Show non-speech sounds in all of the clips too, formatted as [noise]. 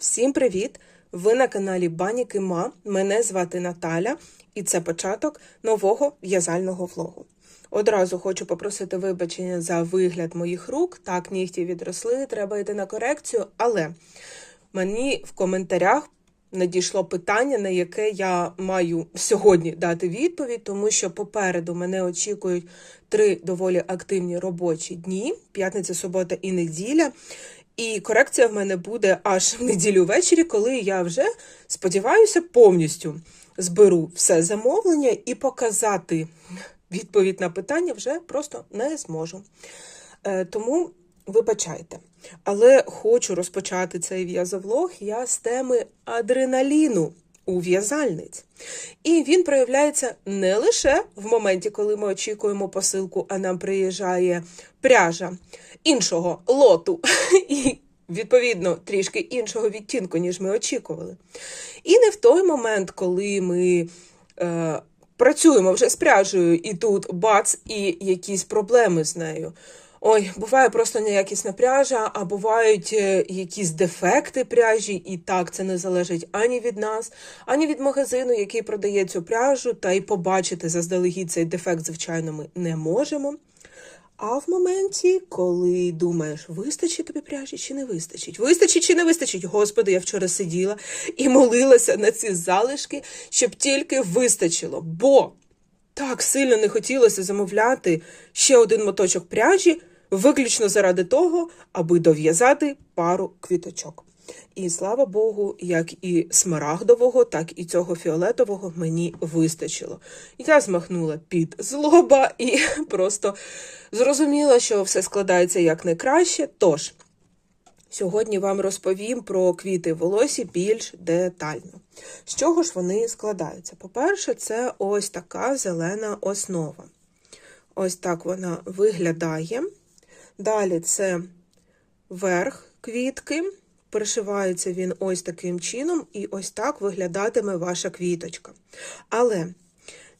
Всім привіт! Ви на каналі Баніки Ма. Мене звати Наталя, і це початок нового в'язального влогу. Одразу хочу попросити вибачення за вигляд моїх рук. Так, нігті відросли, треба йти на корекцію, але мені в коментарях надійшло питання, на яке я маю сьогодні дати відповідь, тому що попереду мене очікують три доволі активні робочі дні: п'ятниця, субота і неділя. І корекція в мене буде аж в неділю ввечері, коли я вже сподіваюся повністю зберу все замовлення і показати відповідь на питання вже просто не зможу. Е, тому вибачайте. Але хочу розпочати цей в'язовлог я з теми адреналіну у в'язальниць. І він проявляється не лише в моменті, коли ми очікуємо посилку, а нам приїжджає пряжа іншого лоту [laughs] і, відповідно, трішки іншого відтінку, ніж ми очікували. І не в той момент, коли ми. Е, Працюємо вже з пряжею, і тут бац, і якісь проблеми з нею. Ой, буває просто неякісна пряжа, а бувають е, якісь дефекти пряжі, і так це не залежить ані від нас, ані від магазину, який продає цю пряжу, та й побачити заздалегідь цей дефект, звичайно, ми не можемо. А в моменті, коли думаєш, вистачить тобі пряжі чи не вистачить? Вистачить чи не вистачить? Господи, я вчора сиділа і молилася на ці залишки, щоб тільки вистачило. Бо так сильно не хотілося замовляти ще один моточок пряжі, виключно заради того, аби дов'язати пару квіточок. І слава Богу, як і смарагдового, так і цього фіолетового мені вистачило. Я змахнула під злоба і [laughs] просто зрозуміла, що все складається як найкраще. Тож, сьогодні вам розповім про квіти волосі більш детально. З чого ж вони складаються? По-перше, це ось така зелена основа. Ось так вона виглядає. Далі це верх квітки. Пришивається він ось таким чином, і ось так виглядатиме ваша квіточка. Але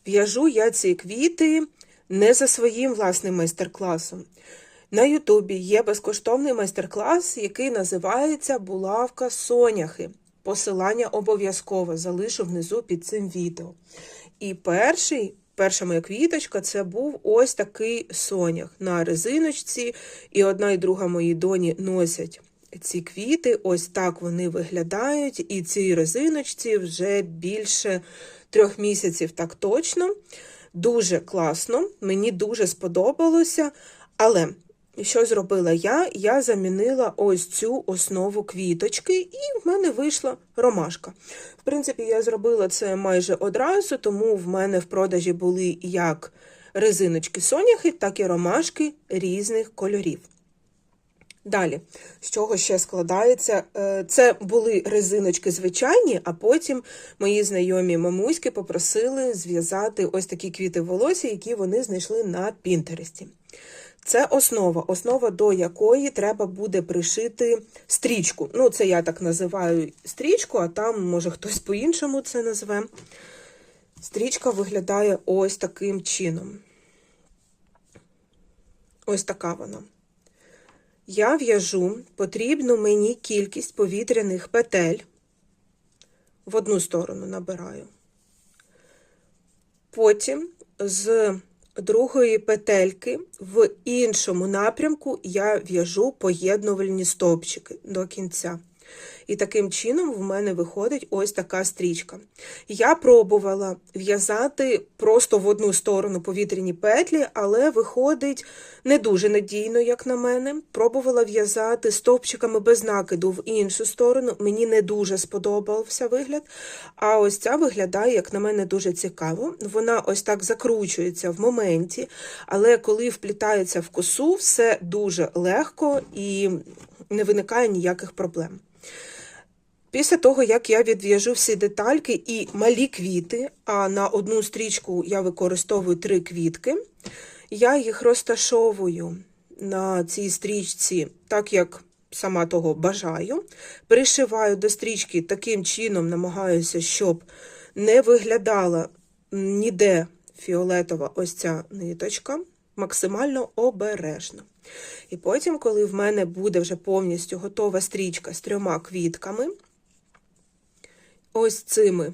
в'яжу я ці квіти не за своїм власним майстер-класом. На Ютубі є безкоштовний майстер-клас, який називається Булавка Соняхи. Посилання обов'язково залишу внизу під цим відео. І перший, перша моя квіточка це був ось такий сонях на резиночці, і одна і друга мої доні носять ці квіти, ось так вони виглядають, і цій резиночці вже більше трьох місяців, так точно. Дуже класно, мені дуже сподобалося. Але що зробила я? Я замінила ось цю основу квіточки, і в мене вийшла ромашка. В принципі, я зробила це майже одразу, тому в мене в продажі були як резиночки соняхи, так і ромашки різних кольорів. Далі, з чого ще складається? Е, це були резиночки звичайні, а потім мої знайомі мамуськи попросили зв'язати ось такі квіти волосся, які вони знайшли на Пінтересті. Це основа, основа до якої треба буде пришити стрічку. Ну, це я так називаю стрічку, а там, може, хтось по-іншому це назве. Стрічка виглядає ось таким чином. Ось така вона. Я в'яжу потрібну мені кількість повітряних петель. В одну сторону набираю. Потім з другої петельки в іншому напрямку я в'яжу поєднувальні стовпчики до кінця. І таким чином в мене виходить ось така стрічка. Я пробувала в'язати просто в одну сторону повітряні петлі, але виходить не дуже надійно, як на мене. Пробувала в'язати стовпчиками без накиду в іншу сторону. Мені не дуже сподобався вигляд. А ось ця виглядає, як на мене, дуже цікаво. Вона ось так закручується в моменті, але коли вплітається в косу, все дуже легко і не виникає ніяких проблем. Після того, як я відв'яжу всі детальки і малі квіти, а на одну стрічку я використовую три квітки, я їх розташовую на цій стрічці, так як сама того бажаю. Пришиваю до стрічки таким чином, намагаюся, щоб не виглядала ніде фіолетова ось ця ниточка, максимально обережно. І потім, коли в мене буде вже повністю готова стрічка з трьома квітками, ось цими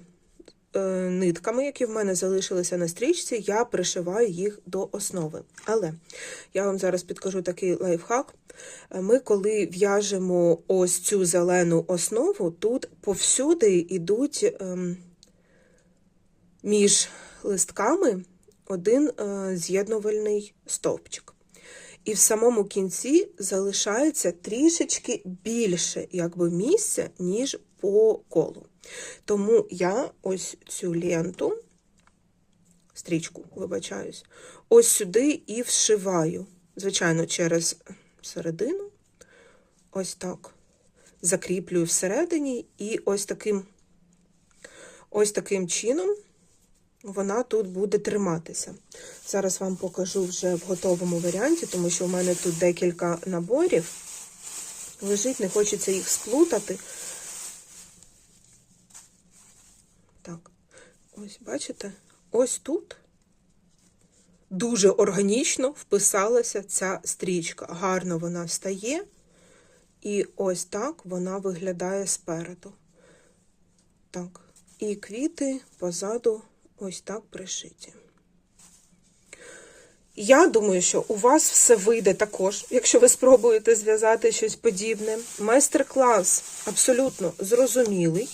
е, нитками, які в мене залишилися на стрічці, я пришиваю їх до основи. Але я вам зараз підкажу такий лайфхак. Е, Ми, коли в'яжемо ось цю зелену основу, тут повсюди йдуть ем, між листками один е, з'єднувальний стовпчик. І в самому кінці залишається трішечки більше якби, місця, ніж по колу. Тому я ось цю ленту, стрічку, вибачаюсь, ось сюди і вшиваю. Звичайно, через середину. Ось так. Закріплюю всередині, і ось таким, ось таким чином вона тут буде триматися. Зараз вам покажу вже в готовому варіанті, тому що у мене тут декілька наборів. Лежить, не хочеться їх сплутати. Так, ось бачите? Ось тут дуже органічно вписалася ця стрічка. Гарно вона стає. І ось так вона виглядає спереду. Так, і квіти позаду ось так пришиті. Я думаю, що у вас все вийде також, якщо ви спробуєте зв'язати щось подібне. Майстер-клас абсолютно зрозумілий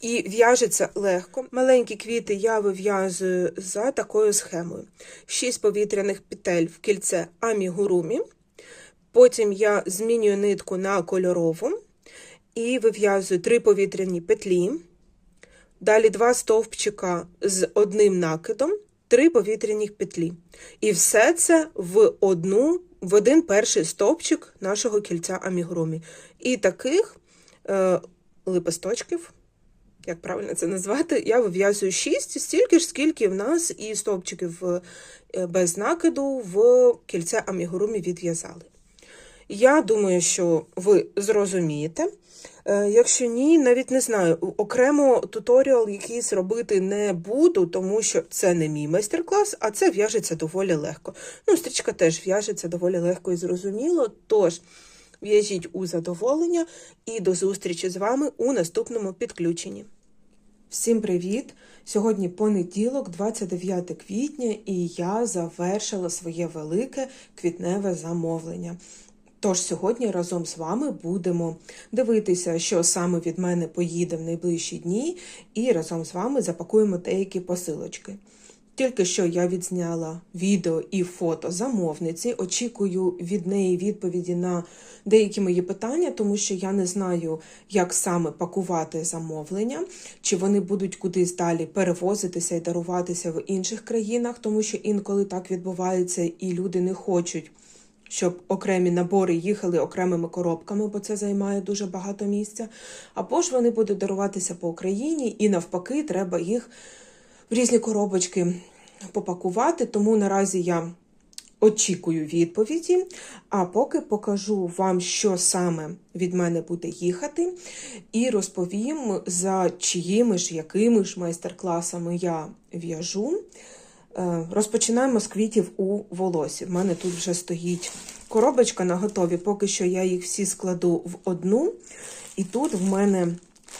і в'яжеться легко. Маленькі квіти я вив'язую за такою схемою: 6 повітряних петель в кільце амігурумі. Потім я змінюю нитку на кольорову і вив'язую 3 повітряні петлі. Далі два стовпчика з одним накидом, три повітряних петлі. І все це в одну, в один перший стовпчик нашого кільця амігурумі. І таких е, липосточків, як правильно це назвати, я вив'язую 6, стільки ж, скільки в нас і стовпчиків е, без накиду в кільце амігурумі відв'язали. Я думаю, що ви зрозумієте. Е, Якщо ні, навіть не знаю, окремо туторіал якийсь робити не буду, тому що це не мій майстер-клас, а це в'яжеться доволі легко. Ну, стрічка теж в'яжеться доволі легко і зрозуміло. Тож, в'яжіть у задоволення і до зустрічі з вами у наступному підключенні. Всім привіт! Сьогодні понеділок, 29 квітня, і я завершила своє велике квітневе замовлення. Тож сьогодні разом з вами будемо дивитися, що саме від мене поїде в найближчі дні, і разом з вами запакуємо деякі посилочки. Тільки що я відзняла відео і фото замовниці. Очікую від неї відповіді на деякі мої питання, тому що я не знаю, як саме пакувати замовлення, чи вони будуть кудись далі перевозитися і даруватися в інших країнах, тому що інколи так відбувається, і люди не хочуть щоб окремі набори їхали окремими коробками, бо це займає дуже багато місця. Або ж вони будуть даруватися по Україні, і навпаки, треба їх в різні коробочки попакувати. Тому наразі я очікую відповіді. А поки покажу вам, що саме від мене буде їхати, і розповім, за чиїми ж якими ж майстер-класами я в'яжу. Е, Розпочинаємо з квітів у волосі. В мене тут вже стоїть коробочка на готові, поки що я їх всі складу в одну. І тут в мене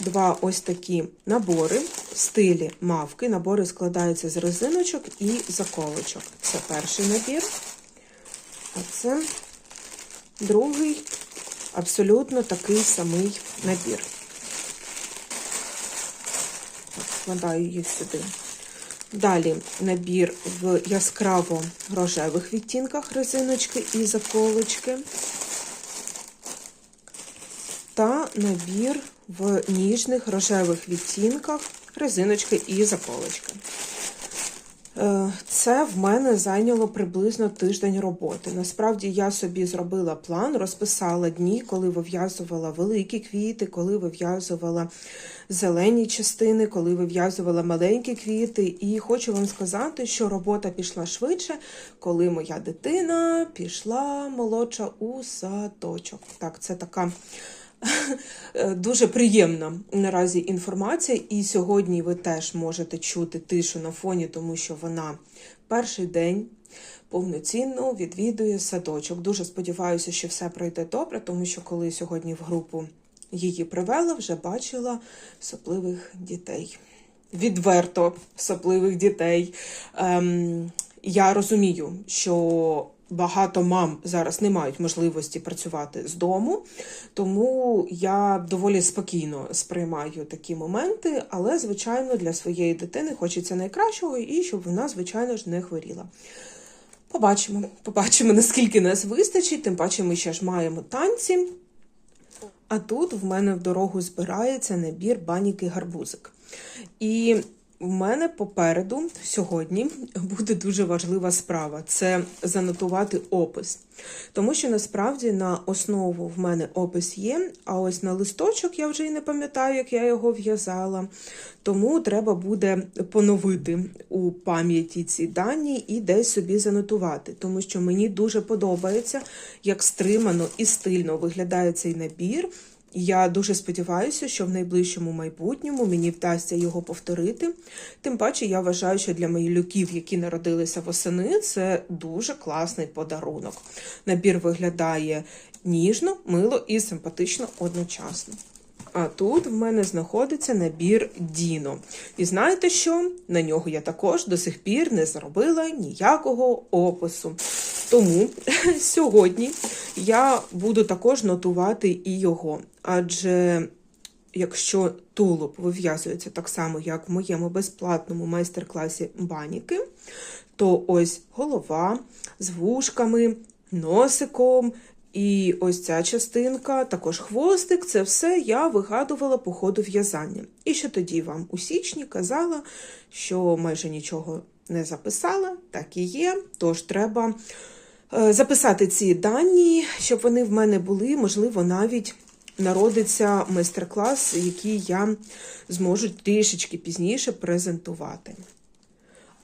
два ось такі набори в стилі мавки. Набори складаються з резиночок і заколочок. Це перший набір. А це другий, абсолютно такий самий набір. Складаю їх сюди. Далі набір в яскраво рожевих відтінках резиночки і заколочки. Та набір в ніжних рожевих відтінках резиночки і заколочки. Е, Це в мене зайняло приблизно тиждень роботи. Насправді я собі зробила план, розписала дні, коли вив'язувала великі квіти, коли вив'язувала зелені частини, коли вив'язувала маленькі квіти. І хочу вам сказати, що робота пішла швидше, коли моя дитина пішла молодша у садочок. Так, це така. Дуже приємна наразі інформація, і сьогодні ви теж можете чути тишу на фоні, тому що вона перший день повноцінно відвідує садочок. Дуже сподіваюся, що все пройде добре, тому що коли сьогодні в групу її привела, вже бачила сопливих дітей. Відверто сопливих дітей. Ем, я розумію, що багато мам зараз не мають можливості працювати з дому, тому я доволі спокійно сприймаю такі моменти, але, звичайно, для своєї дитини хочеться найкращого і щоб вона, звичайно ж, не хворіла. Побачимо, побачимо, наскільки нас вистачить, тим паче ми ще ж маємо танці. А тут в мене в дорогу збирається набір баніки гарбузик. І в мене попереду сьогодні буде дуже важлива справа це занотувати опис. Тому що насправді на основу в мене опис є, а ось на листочок я вже і не пам'ятаю, як я його в'язала. Тому треба буде поновити у пам'яті ці дані і десь собі занотувати. Тому що мені дуже подобається, як стримано і стильно виглядає цей набір. Я дуже сподіваюся, що в найближчому майбутньому мені вдасться його повторити. Тим паче, я вважаю, що для малюків, які народилися восени, це дуже класний подарунок. Набір виглядає ніжно, мило і симпатично одночасно. А тут в мене знаходиться набір Діно. І знаєте що? На нього я також до сих пір не зробила ніякого опису. Тому [laughs] сьогодні я буду також нотувати і його. Адже якщо тулуб вив'язується так само, як в моєму безплатному майстер-класі баніки, то ось голова з вушками, носиком. І ось ця частинка, також хвостик, це все я вигадувала по ходу в'язання. І ще тоді вам у січні казала, що майже нічого не записала, так і є. Тож треба е, записати ці дані, щоб вони в мене були, можливо, навіть народиться майстер-клас, який я зможу трішечки пізніше презентувати.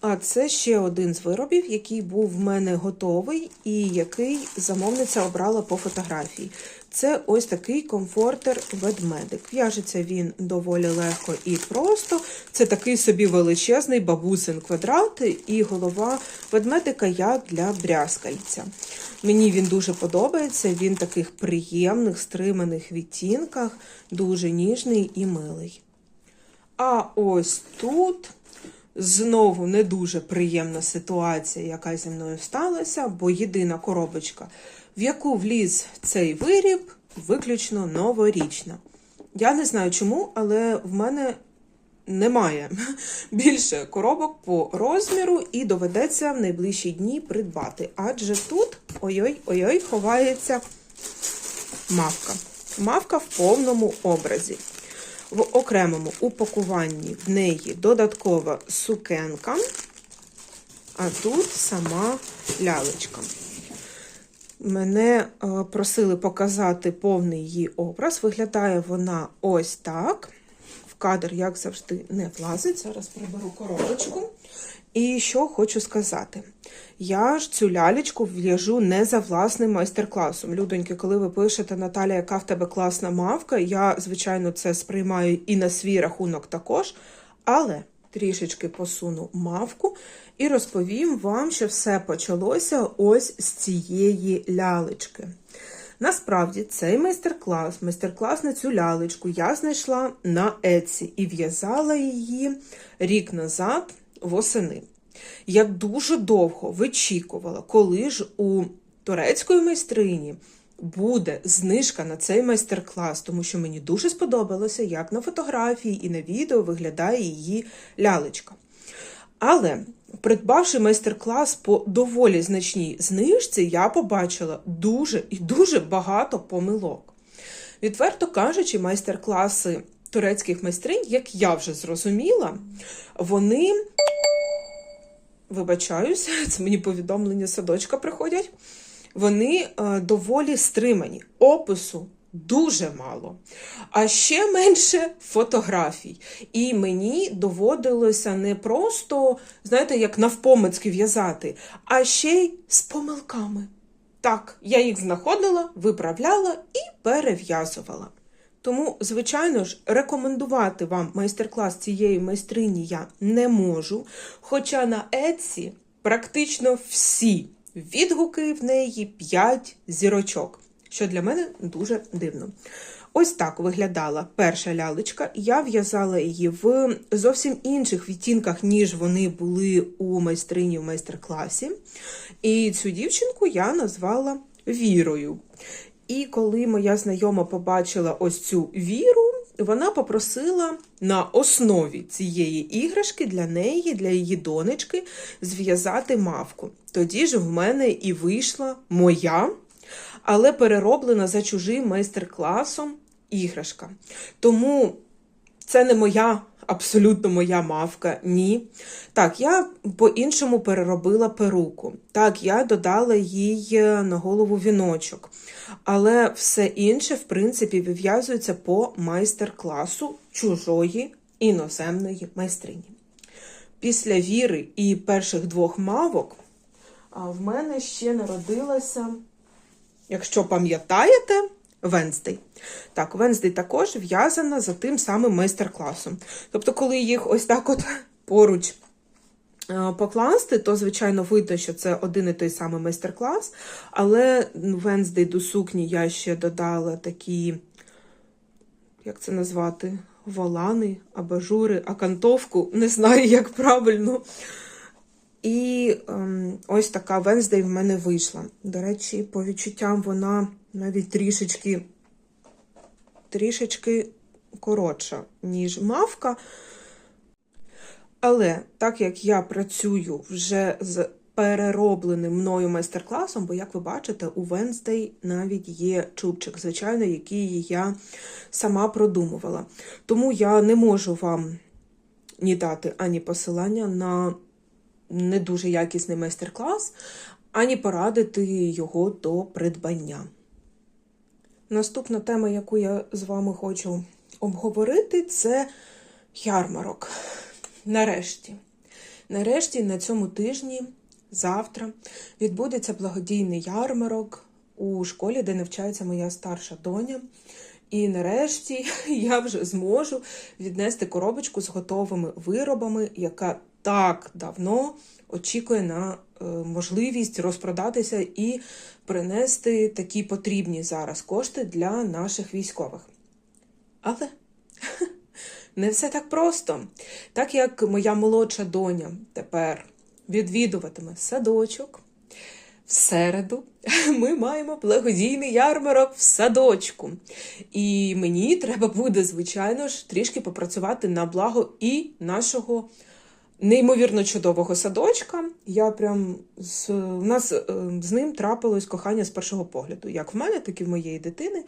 А це ще один з виробів, який був в мене готовий і який замовниця обрала по фотографії. Це ось такий комфортер-ведмедик. В'яжеться він доволі легко і просто. Це такий собі величезний бабусин квадрат і голова ведмедика як для брязкальця. Мені він дуже подобається, він в таких приємних, стриманих відтінках, дуже ніжний і милий. А ось тут. Знову не дуже приємна ситуація, яка зі мною сталася, бо єдина коробочка, в яку вліз цей виріб, виключно новорічна. Я не знаю чому, але в мене немає [laughs] більше коробок по розміру і доведеться в найближчі дні придбати. Адже тут ой-ой-ой, ховається мавка. Мавка в повному образі. В окремому упакуванні в неї додаткова сукенка, а тут сама лялечка. Мене е, просили показати повний її образ. Виглядає вона ось так. Кадр, як завжди, не влазить. Зараз приберу коробочку. І що хочу сказати. Я ж цю лялечку в'яжу не за власним майстер-класом. Людоньки, коли ви пишете Наталя, яка в тебе класна мавка, я, звичайно, це сприймаю і на свій рахунок також. Але трішечки посуну мавку і розповім вам, що все почалося ось з цієї лялечки. Насправді, цей майстер-клас, майстер-клас на цю лялечку я знайшла на Еці і в'язала її рік назад восени. Я дуже довго вичікувала, коли ж у турецької майстрині буде знижка на цей майстер-клас, тому що мені дуже сподобалося, як на фотографії і на відео виглядає її лялечка. Але, придбавши майстер-клас по доволі значній знижці, я побачила дуже і дуже багато помилок. Відверто кажучи, майстер-класи турецьких майстринь, як я вже зрозуміла, вони вибачаюся, [laughs] це мені повідомлення садочка приходять. Вони е, доволі стримані. Опису дуже мало, а ще менше фотографій. І мені доводилося не просто, знаєте, як навпомацьки в'язати, а ще й з помилками. Так, я їх знаходила, виправляла і перев'язувала. Тому, звичайно ж, рекомендувати вам майстер-клас цієї майстрині я не можу. Хоча на Etsy практично всі відгуки в неї 5 зірочок, що для мене дуже дивно. Ось так виглядала перша лялечка. Я в'язала її в зовсім інших відтінках, ніж вони були у майстрині в майстер-класі. І цю дівчинку я назвала Вірою. І коли моя знайома побачила ось цю віру, вона попросила на основі цієї іграшки для неї, для її донечки, зв'язати мавку. Тоді ж в мене і вийшла моя, але перероблена за чужим майстер-класом іграшка. Тому це не моя, абсолютно моя мавка. Ні. Так, я по-іншому переробила перуку. Так, я додала їй на голову віночок. Але все інше, в принципі, вив'язується по майстер-класу чужої іноземної майстрині. Після віри і перших двох мавок в мене ще народилася, якщо пам'ятаєте, Венздей. Так, Венздей також в'язана за тим самим майстер-класом. Тобто, коли їх ось так от [laughs] поруч е, покласти, то, звичайно, видно, що це один і той самий майстер-клас. Але Венздей до сукні я ще додала такі, як це назвати, волани, абажури, акантовку, не знаю, як правильно. І ем, ось така Венздей в мене вийшла. До речі, по відчуттям вона навіть трішечки, трішечки коротша, ніж мавка. Але так як я працюю вже з переробленим мною майстер-класом, бо, як ви бачите, у Венздей навіть є чубчик, звичайно, який я сама продумувала. Тому я не можу вам ні дати ані посилання на не дуже якісний майстер-клас, ані порадити його до придбання. Наступна тема, яку я з вами хочу обговорити, це ярмарок. Нарешті. Нарешті, на цьому тижні, завтра, відбудеться благодійний ярмарок у школі, де навчається моя старша доня. І нарешті [laughs] я вже зможу віднести коробочку з готовими виробами, яка так давно очікує на е, можливість розпродатися і принести такі потрібні зараз кошти для наших військових. Але [laughs] не все так просто. Так як моя молодша доня тепер відвідуватиме садочок. В середу [laughs] ми маємо благодійний ярмарок в садочку. І мені треба буде, звичайно ж, трішки попрацювати на благо і нашого неймовірно чудового садочка. Я прям з у нас е, з ним трапилось кохання з першого погляду. Як в мене, так і в моєї дитини.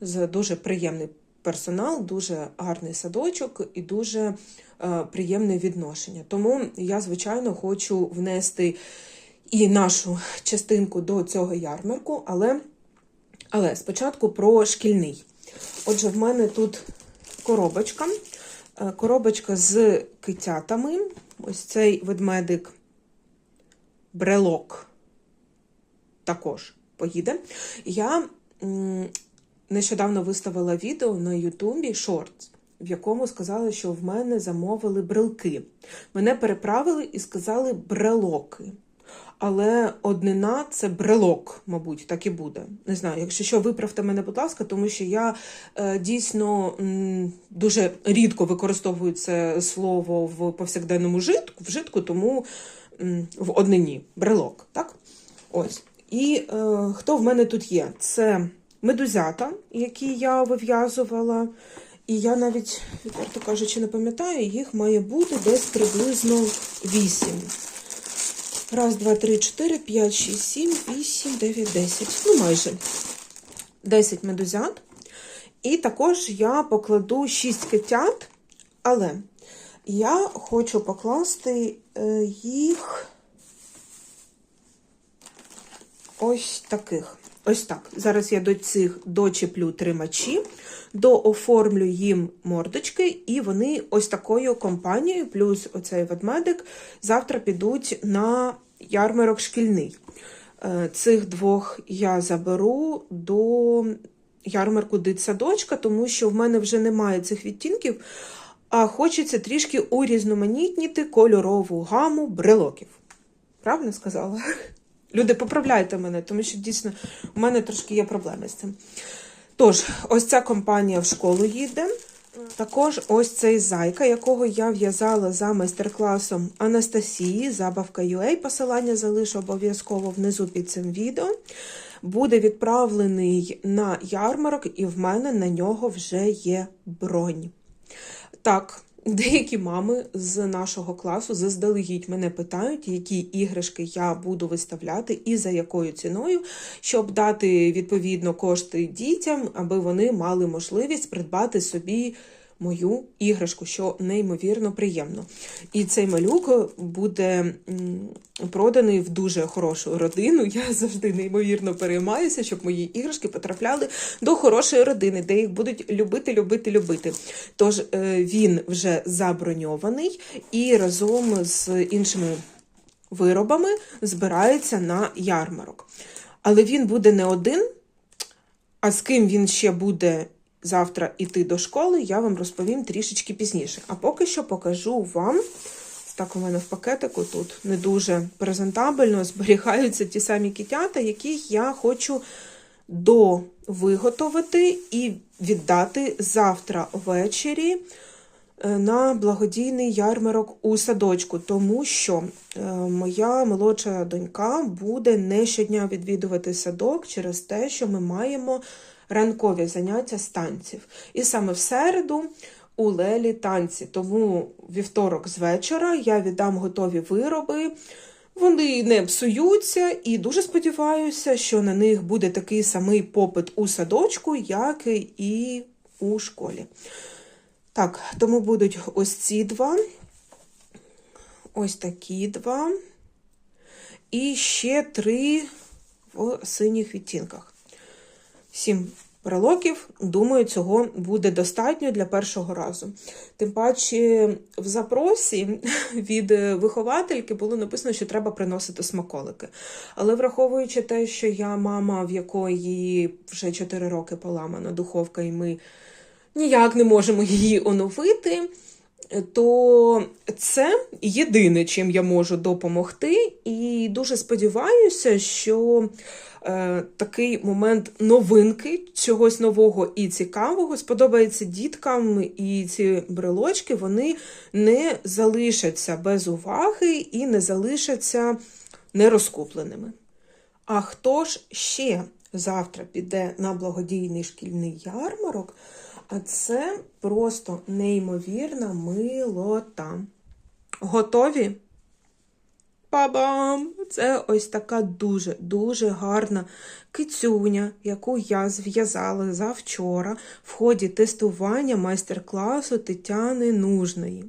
З дуже приємний персонал, дуже гарний садочок і дуже е, приємне відношення. Тому я, звичайно, хочу внести і нашу частинку до цього ярмарку, але, але спочатку про шкільний. Отже, в мене тут коробочка. Е, коробочка з китятами. Ось цей ведмедик брелок також поїде. Я нещодавно виставила відео на Ютубі шорт, в якому сказали, що в мене замовили брелки. Мене переправили і сказали брелоки. Але однина це брелок, мабуть, так і буде. Не знаю, якщо що, виправте мене, будь ласка, тому що я е, дійсно м, дуже рідко використовую це слово в повсякденному житку, вжитку, тому м, в однині брелок. так? Ось. І е, хто в мене тут є? Це медузята, які я вив'язувала. І я навіть, відверто кажучи, не пам'ятаю, їх має бути десь приблизно 8. Раз, два, три, чотири, п'ять, шість, сім, вісім, дев'ять, десять. Ну, майже 10 медузят. І також я покладу 6 китят, але я хочу покласти е, їх ось таких. Ось так. Зараз я до цих дочеплю тримачі, дооформлю їм мордочки, і вони ось такою компанією, плюс оцей ведмедик, завтра підуть на ярмарок шкільний. Е, цих двох я заберу до ярмарку дитсадочка, тому що в мене вже немає цих відтінків, а хочеться трішки урізноманітніти кольорову гаму брелоків. Правильно сказала? Люди, поправляйте мене, тому що дійсно у мене трошки є проблеми з цим. Тож, ось ця компанія в школу їде. Також ось цей зайка, якого я в'язала за майстер-класом Анастасії, забавка UA. Посилання залишу обов'язково внизу під цим відео. Буде відправлений на ярмарок, і в мене на нього вже є бронь. Так, деякі мами з нашого класу заздалегідь мене питають, які іграшки я буду виставляти і за якою ціною, щоб дати відповідно кошти дітям, аби вони мали можливість придбати собі мою іграшку, що неймовірно приємно. І цей малюк буде проданий в дуже хорошу родину. Я завжди неймовірно переймаюся, щоб мої іграшки потрапляли до хорошої родини, де їх будуть любити, любити, любити. Тож е, він вже заброньований і разом з іншими виробами збирається на ярмарок. Але він буде не один, а з ким він ще буде завтра йти до школи, я вам розповім трішечки пізніше. А поки що покажу вам. Так, у мене в пакетику тут не дуже презентабельно зберігаються ті самі кітята, яких я хочу довиготовити і віддати завтра ввечері е, на благодійний ярмарок у садочку, тому що е, моя молодша донька буде не щодня відвідувати садок через те, що ми маємо ранкові заняття з танців. І саме в середу у Лелі танці. Тому вівторок з вечора я віддам готові вироби. Вони не псуються, і дуже сподіваюся, що на них буде такий самий попит у садочку, як і у школі. Так, тому будуть ось ці два, ось такі два, і ще три в синіх відтінках. Сім брелоків, думаю, цього буде достатньо для першого разу. Тим паче, в запросі [laughs] від виховательки було написано, що треба приносити смаколики. Але враховуючи те, що я мама, в якої вже 4 роки поламана духовка, і ми ніяк не можемо її оновити. То це єдине, чим я можу допомогти, і дуже сподіваюся, що е, такий момент новинки, чогось нового і цікавого сподобається діткам, і ці брелочки вони не залишаться без уваги і не залишаться нерозкупленими. А хто ж ще завтра піде на благодійний шкільний ярмарок? А це просто неймовірна милота. Готові? Па-бам! Це ось така дуже-дуже гарна кицюня, яку я зв'язала завчора в ході тестування майстер-класу Тетяни Нужної.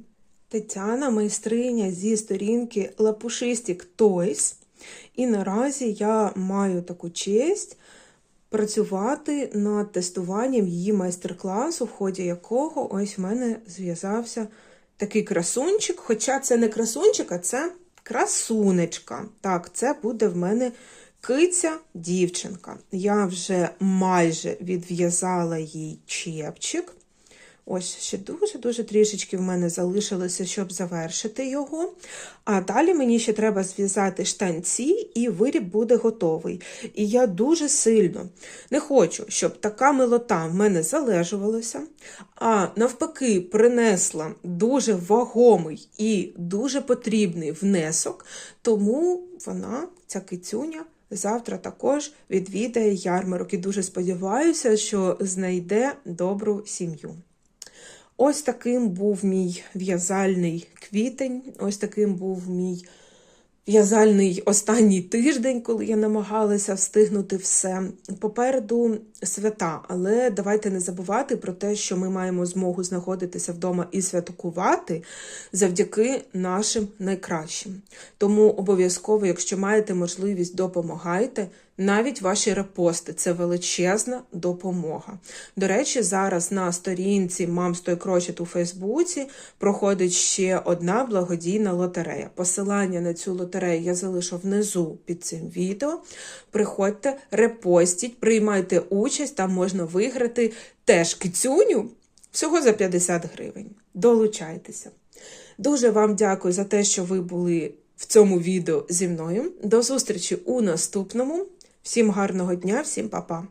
Тетяна майстриня зі сторінки Лапушистік Toys. І наразі я маю таку честь працювати над тестуванням її майстер-класу, в ході якого ось в мене зв'язався такий красунчик. Хоча це не красунчик, а це красунечка. Так, це буде в мене киця дівчинка. Я вже майже відв'язала їй чепчик. Ось ще дуже-дуже трішечки в мене залишилося, щоб завершити його. А далі мені ще треба зв'язати штанці, і виріб буде готовий. І я дуже сильно не хочу, щоб така милота в мене залежувалася, а навпаки, принесла дуже вагомий і дуже потрібний внесок, тому вона, ця кицюня, Завтра також відвідає ярмарок і дуже сподіваюся, що знайде добру сім'ю. Ось таким був мій в'язальний квітень, ось таким був мій в'язальний останній тиждень, коли я намагалася встигнути все. Попереду свята, але давайте не забувати про те, що ми маємо змогу знаходитися вдома і святкувати завдяки нашим найкращим. Тому обов'язково, якщо маєте можливість, допомагайте. Навіть ваші репости це величезна допомога. До речі, зараз на сторінці Мамстой Крочет у Фейсбуці проходить ще одна благодійна лотерея. Посилання на цю лотерею я залишу внизу під цим відео. Приходьте, репостіть, приймайте участь, там можна виграти теж кицюню всього за 50 гривень. Долучайтеся. Дуже вам дякую за те, що ви були в цьому відео зі мною. До зустрічі у наступному. Всім гарного дня, всім па-па!